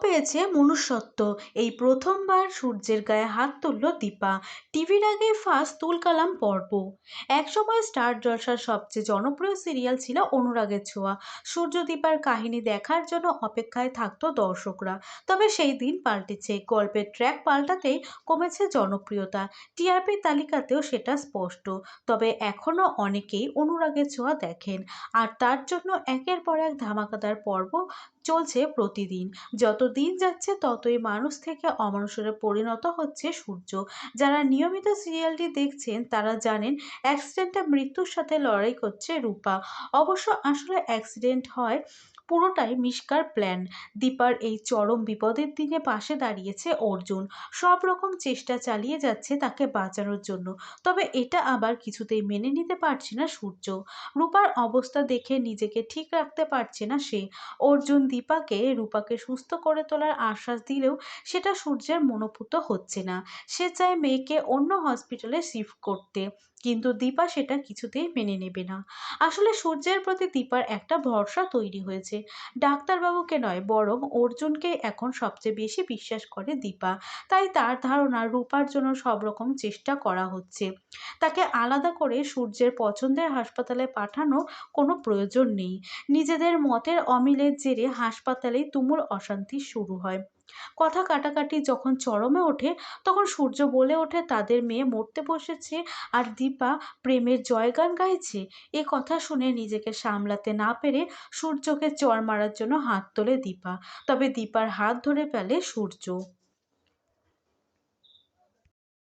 পেয়েছে মনুষ্যত্ব। এই প্রথমবার সূর্যের গায়ে হাত তুলল দীপা। টিভির আগে ফার্স্ট তুলকালাম পর্ব। একসময় স্টার জলসার সবচেয়ে জনপ্রিয় সিরিয়াল ছিল অনুরাগের ছোঁয়া। সূর্য দীপার কাহিনী দেখার জন্য অপেক্ষায় থাকতো দর্শকরা। তবে সেই দিন পাল্টেছে। গল্পের ট্র্যাক পাল্টাতেই কমেছে জনপ্রিয়তা। টিআরপি তালিকাতেও সেটা স্পষ্ট। তবে এখনও অনেকেই অনুরাগের ছোঁয়া দেখেন। আর তার জন্য একের পর এক ধামাকাদার পর্ব চলছে প্রতিদিন। যত দিন যাচ্ছে ততই মানুষ থেকে অমানুষরে পরিণত হচ্ছে সূর্য। যারা নিয়মিত সিরিয়ালটি দেখছেন, তারা জানেন অ্যাক্সিডেন্টে মৃত্যুর সাথে লড়াই করছে রূপা। অবশ্য আসলে অ্যাক্সিডেন্ট হয় পুরোটাই মিষ্কার প্ল্যান। দীপার এই চরম বিপদের দিনে পাশে দাঁড়িয়েছে অর্জুন। সব রকম চেষ্টা চালিয়ে যাচ্ছে তাকে বাঁচানোর জন্য। তবে এটা আবার কিছুতেই মেনে নিতে পারছে না সূর্য। রূপার অবস্থা দেখে নিজেকে ঠিক রাখতে পারছে না সে। অর্জুন দীপাকে, রূপাকে সুস্থ করে তোলার আশ্বাস দিলেও সেটা সূর্যের মনোপুত হচ্ছে না। সে চায় মেয়েকে অন্য হসপিটালে শিফট করতে, কিন্তু দীপা সেটা কিছুতেই মেনে নেবে না। আসলে সূর্যের প্রতি দীপার একটা ভরসা তৈরি হয়েছে। ডাক্তারবাবুকে নয়, বরং অর্জুনকে এখন সবচেয়ে বেশি বিশ্বাস করে দীপা। তাই তার ধারণা রূপার জন্য সব রকম চেষ্টা করা হচ্ছে। তাকে আলাদা করে সূর্যের পছন্দের হাসপাতালে পাঠানো কোনো প্রয়োজন নেই। নিজেদের মতের অমিলের জেরে হাসপাতালেই তুমুল অশান্তি শুরু হয়। কথা কাটাকাটি যখন চরমে ওঠে, তখন সূর্য বলে ওঠে, তাদের মেয়ে মরতে বসেছে আর দীপা প্রেমের জয়গান গাইছে। এ কথা শুনে নিজেকে সামলাতে না পেরে সূর্যকে চর মারার জন্য হাত তোলে দীপা। তবে দীপার হাত ধরে ফেলে সূর্য।